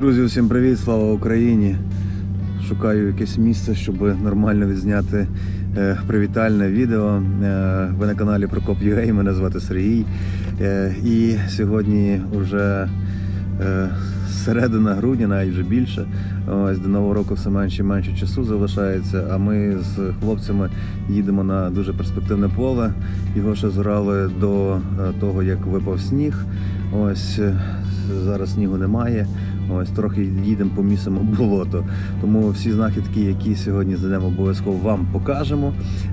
Друзі, всім привіт, слава Україні! Шукаю якесь місце, щоб нормально відзняти е, привітальне відео. Е, ви на каналі Прокоп UA, мене звати Сергій. Е, і сьогодні вже середина грудня, навіть вже більше. Ось до нового року все менше і менше часу залишається. А ми з хлопцями їдемо на дуже перспективне поле. Його ще зорали до того, як випав сніг. Ось зараз снігу немає. Ось трохи їдемо по місцему болото. Тому всі знахідки, які сьогодні знайдемо, обов'язково вам покажемо.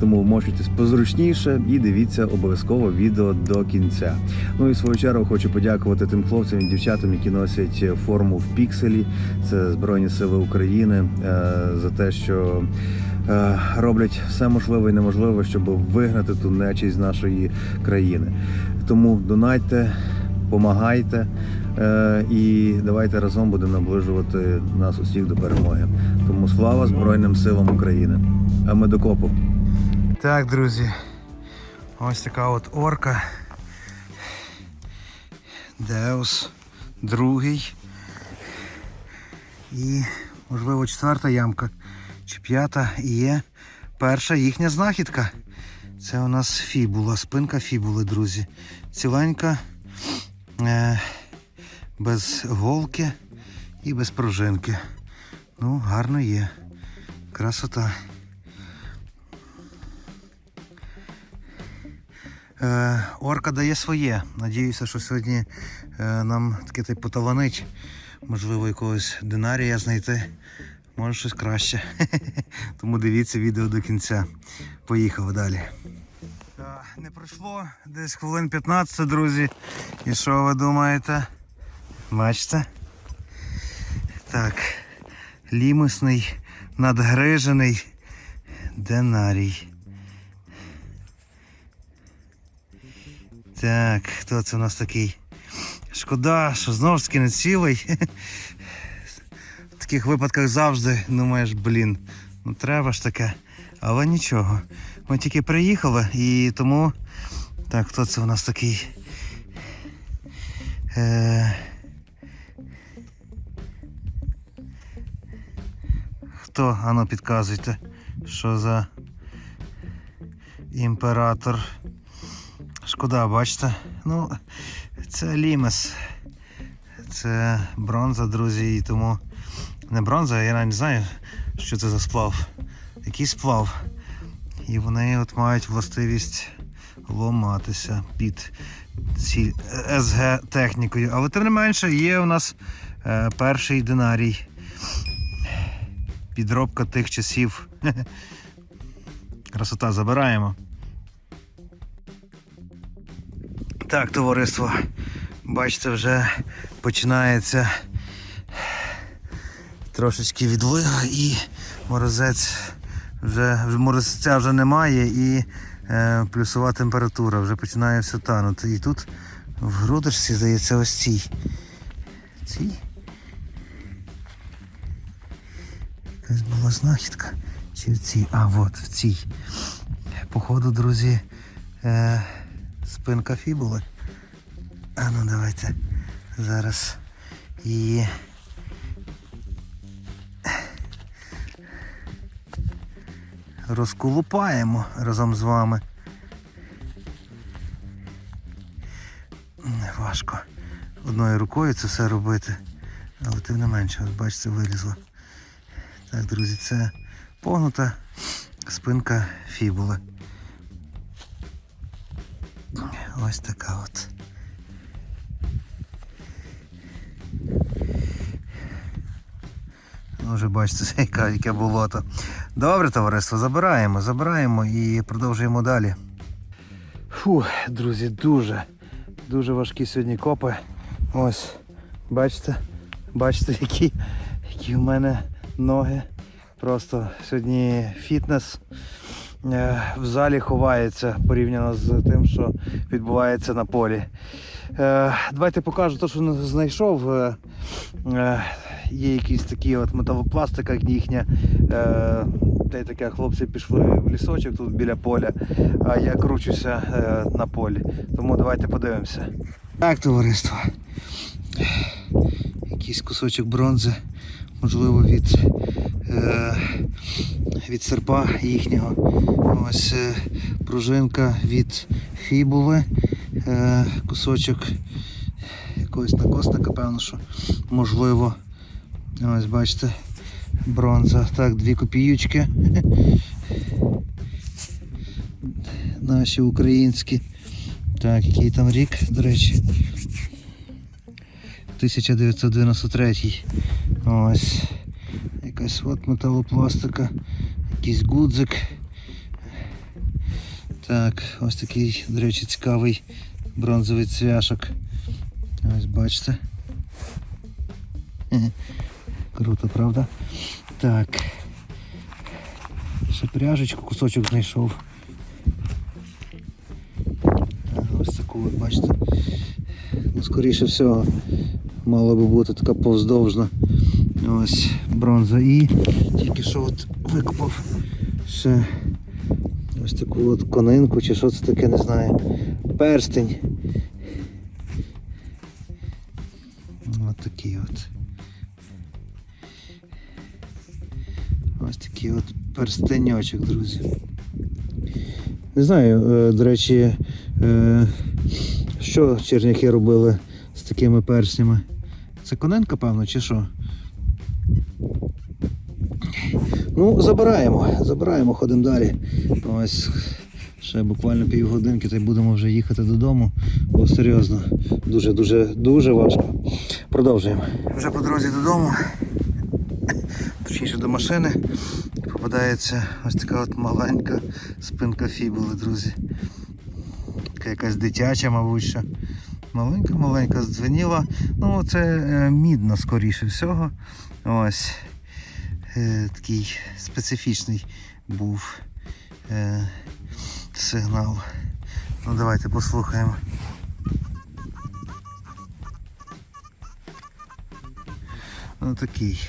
Тому вмочуйтесь позручніше і дивіться обов'язково відео до кінця. Ну і в свою чергу хочу подякувати тим хлопцям і дівчатам, які носять форму в пікселі. Це Збройні Сили України е, за те, що. е, Роблять все можливе і неможливе, щоб вигнати ту нечість з нашої країни. Тому донайте, помагайте е, і давайте разом будемо наближувати нас усіх до перемоги. Тому слава Збройним силам України. А ми до копу. Так, друзі, ось така от орка. Деус, другий. І, можливо, четверта ямка чи п'ята і є перша їхня знахідка. Це у нас фібула, спинка фібули, друзі. Ціленька, без голки і без пружинки. Ну, гарно є. Красота. Е, орка дає своє. Надіюся, що сьогодні е, нам таке типу поталанить. Можливо, якогось динарія знайти. Може щось краще. Тому дивіться відео до кінця. Поїхали далі. Не пройшло десь хвилин 15, друзі. І що ви думаєте? Бачите? Так. Лімисний, надгрижений динарій. Так, хто це у нас такий? Шкода, що знову ж таки не цілий. В таких випадках завжди думаєш, блін, ну треба ж таке. Але нічого. Ми тільки приїхали і тому. Так, хто це у нас такий? Е... Хто? Ану підказуйте, що за імператор. Шкода, бачите? Ну, це лімес. Це бронза, друзі, і тому не бронза, я навіть не знаю, що це за сплав. Який сплав. І вони от мають властивість ломатися під ці СГ технікою. Але тим не менше є у нас е, перший динарій. Підробка тих часів. Красота забираємо. Так, товариство, бачите, вже починається трошечки відлига і морозець вже морозця вже немає і е, плюсова температура вже починає все танути. І тут в грудочці, здається, ось цій. Цій? Якась була знахідка. Чи в цій? А, от в цій. Походу, друзі, е, спинка фібули. А ну давайте зараз її. Розколупаємо разом з вами. Не важко одною рукою це все робити. Але тим не менше, от бачите, вилізло. Так, друзі, це погнута спинка фібули. Ось така от. Ну, Вже бачите, яке, болото. Добре, товариство, забираємо, забираємо і продовжуємо далі. Фу, друзі, дуже, дуже важкі сьогодні копи. Ось, бачите, бачите, які, які в мене ноги. Просто сьогодні фітнес е, в залі ховається порівняно з тим, що відбувається на полі. Е, Давайте покажу те, що знайшов. Є якісь такі от металопластика їхня. Е, Та й таке хлопці пішли в лісочок тут біля поля, а я кручуся е, на полі. Тому давайте подивимося. Так, товариство. якийсь кусочок бронзи, можливо, від, е, від серпа їхнього. Ось е, пружинка від фібули, е, кусочок якогось накосника, певно, що можливо. Ось бачите, бронза. Так, дві копіючки. Наші українські. Так, який там рік, до речі. 1993. Ось. Якась от металопластика, якийсь гудзик. Так, ось такий, до речі, цікавий бронзовий цвяшок. Ось бачите. Круто, правда? Так. Ще пряжечку кусочок знайшов. Ось таку от, бачите. Ну, скоріше всього, мала би бути така повздовжна ось бронза. І тільки що от викопав ще ось таку от конинку, чи що це таке, не знаю. Перстень. Ось такий от. Такий от перстеньочок, друзі. Не знаю, е, до речі, е, що черняхи робили з такими перснями. Це коненка, певно, чи що? Ну, забираємо, забираємо, ходимо далі. Ось ще буквально півгодинки, та й будемо вже їхати додому. Бо серйозно, дуже, дуже, дуже важко. Продовжуємо. Вже по дорозі додому, точніше до машини, попадається ось така от маленька спинка фібули, друзі. Така якась дитяча, мабуть. що. Маленька-маленька здзвеніла. Ну, це е, мідно, скоріше всього. Ось е, такий специфічний був е, сигнал. Ну, давайте послухаємо. Ну такий.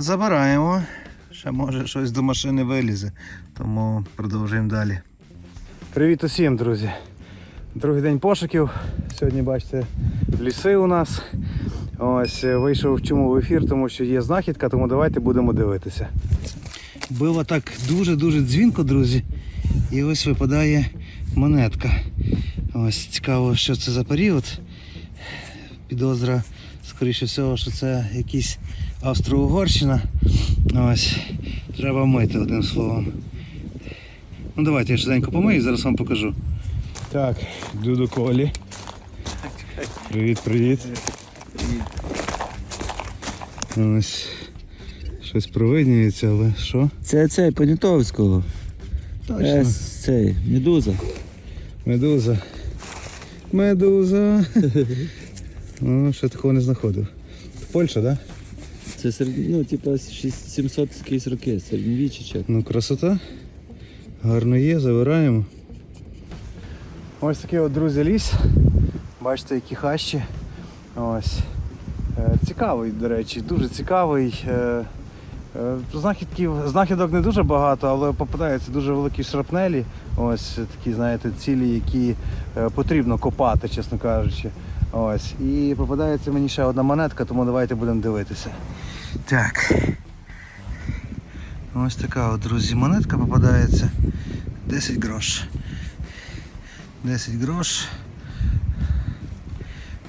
Забираємо. Ще може щось до машини вилізе, тому продовжуємо далі. Привіт усім, друзі. Другий день пошуків. Сьогодні бачите ліси у нас. Ось е, вийшов чому в ефір, тому що є знахідка, тому давайте будемо дивитися. Було так дуже-дуже дзвінко, друзі. І ось випадає монетка. Ось цікаво, що це за період. Підозра, скоріше всього, що це якийсь Австро-Угорщина. Ось. Треба мити одним словом. Ну давайте я швиденько помию, зараз вам покажу. Так, йду до Колі. Привіт, привіт. Ось. Щось провиднюється, але що? Це цей Понятовського. Точно. Е, цей, медуза. Медуза. Медуза. О, ще такого не знаходив. Польща, так? Да? Це серед... ну, типа 700 якісь роки, середньовіччя чи. Ну, красота. Гарно є, забираємо. Ось такий от, друзі, ліс. Бачите, які хащі. Ось. Е, Цікавий, до речі, дуже цікавий. Е, е, Знахідків, знахідок не дуже багато, але попадаються дуже великі шрапнелі. Ось такі, знаєте, цілі, які потрібно копати, чесно кажучи. Ось. І попадається мені ще одна монетка, тому давайте будемо дивитися. Так. Ось така от, друзі, монетка попадається. 10 грош. 10 грош.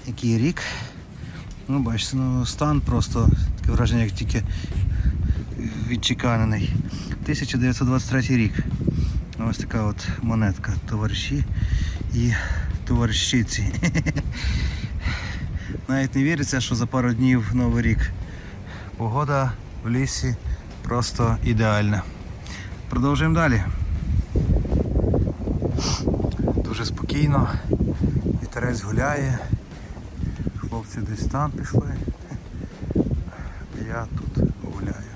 Який рік? Ну, бачите, ну стан просто таке враження, як тільки відчеканений. 1923 рік. Ось така от монетка. Товариші і товаришіці. Навіть не віриться, що за пару днів Новий рік. Погода в лісі просто ідеальна. Продовжуємо далі. Дуже спокійно. Вітерець гуляє. Хлопці десь там пішли. Я тут гуляю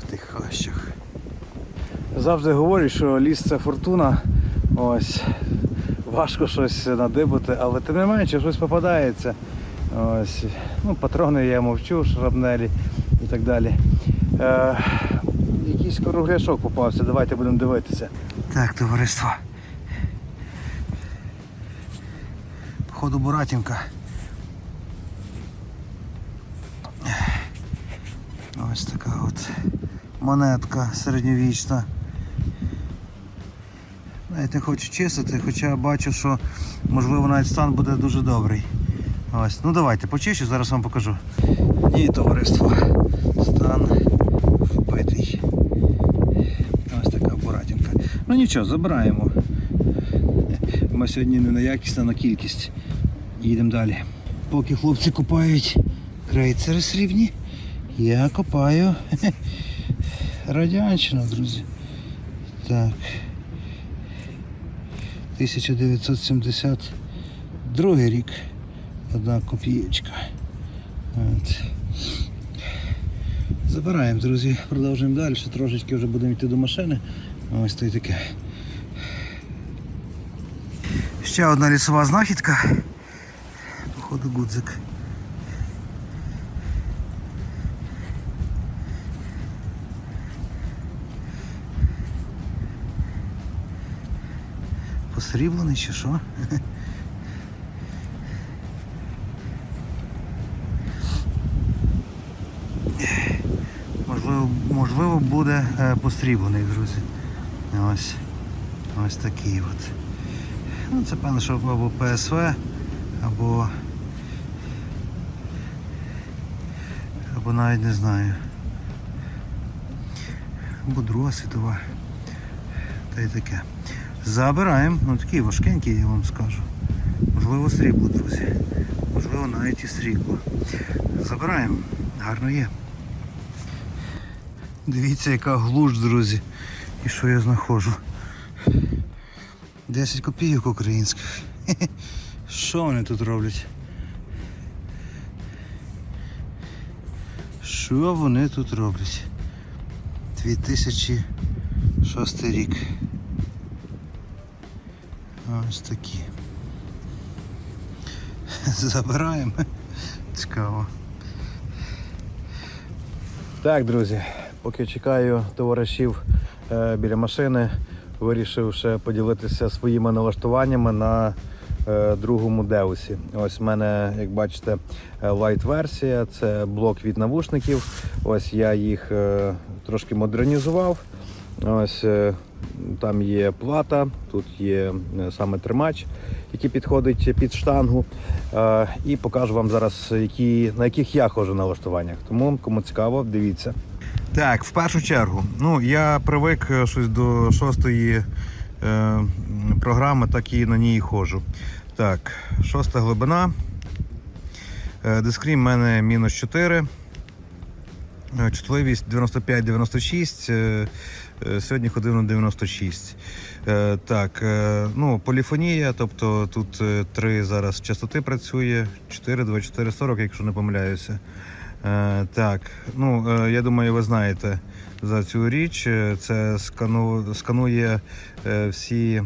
в тих хащах. Завжди говорю, що ліс це фортуна. Ось. Важко щось надибати, але тим не менше щось попадається. Ось. Ну, патрони я мовчу, шрапнелі і так далі. Е, якийсь кругляшок попався, давайте будемо дивитися. Так, товариство. Походу Буратінка. Ось така от монетка середньовічна. Навіть не хочу чистити, хоча бачу, що можливо навіть стан буде дуже добрий. Ось, ну давайте почищу, зараз вам покажу. Ні, товариство. Стан вбитий. Ось така буратінка. Ну нічого, забираємо. Ми сьогодні не на якість, а на кількість. Їдемо далі. Поки хлопці купають крейцери срібні, я копаю радянщину, друзі. Так. 1972 рік. Одна копієчка. От. Забираємо, друзі, продовжуємо далі. Трошечки вже будемо йти до машини. Ось то й таке. Ще одна лісова знахідка. Походу гудзик. Посріблений чи що? Можливо, можливо буде е, посріблений, друзі. Ось. Ось такий от. Ну, це певно, що або ПСВ, або. Або навіть не знаю. Або Друга світова. Та й таке. Забираємо. Ну такий важкенький, я вам скажу. Можливо, срібло, друзі. Можливо, навіть і срібло. Забираємо. Гарно є. Дивіться, яка глуш, друзі. І що я знаходжу. 10 копійок українських. Що вони тут роблять? Що вони тут роблять? 2006 рік. Ось такі. Забираємо. Цікаво. Так, друзі, поки чекаю товаришів е, біля машини, вирішив ще поділитися своїми налаштуваннями на е, другому деусі. Ось в мене, як бачите, лайт-версія, це блок від навушників. Ось я їх е, трошки модернізував. Ось е, там є плата, тут є е, саме тримач, який підходить під штангу. Е, І покажу вам зараз, які, на яких я ходжу налаштуваннях. Тому кому цікаво, дивіться. Так, в першу чергу, ну я привик е, щось до шостої е, програми, так і на ній ходжу. Так, шоста глибина. Е, Дискрім в мене мінус 4. Е, Чутливість 95-96. е, е, Сьогодні ходив на 96. Е, Так, ну, поліфонія, тобто тут е, три зараз частоти працює, 4, 24, 40, якщо не помиляюся. Е, Так, ну е, я думаю, ви знаєте за цю річ. Е, Це скану, сканує всі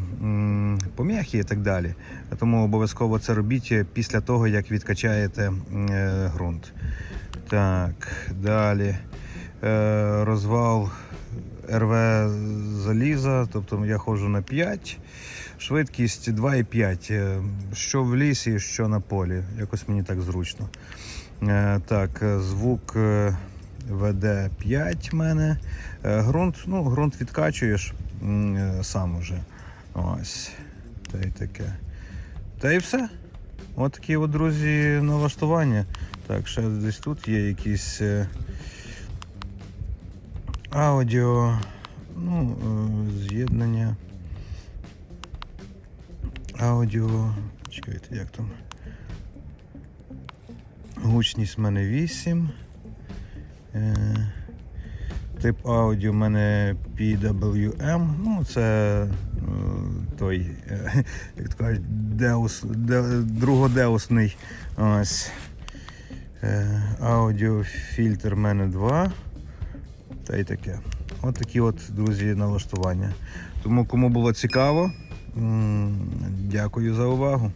пом'яхи і так далі. Тому обов'язково це робіть після того, як відкачаєте ґрунт. Так, далі. Розвал РВ заліза, тобто я ходжу на 5, швидкість 2,5. Е, Що в лісі, що на полі. Якось мені так зручно. Е, Так, е, звук е, веде 5 в мене. Ґрунт, ну, ґрунт відкачуєш сам уже. Ось. Та й таке. Та й все. От такі от, друзі, налаштування. Так, ще десь тут є якісь аудіо, ну, з'єднання. Аудіо. Чекайте, як там? Гучність в мене 8. Е, Тип аудіо в мене PWM. Ну, це е, той, е, як то кажуть, деус, де, друgodеусний. Ось. Аудіофільтр в мене 2. Та й таке. От такі от, друзі, налаштування. Тому кому було цікаво, дякую за увагу.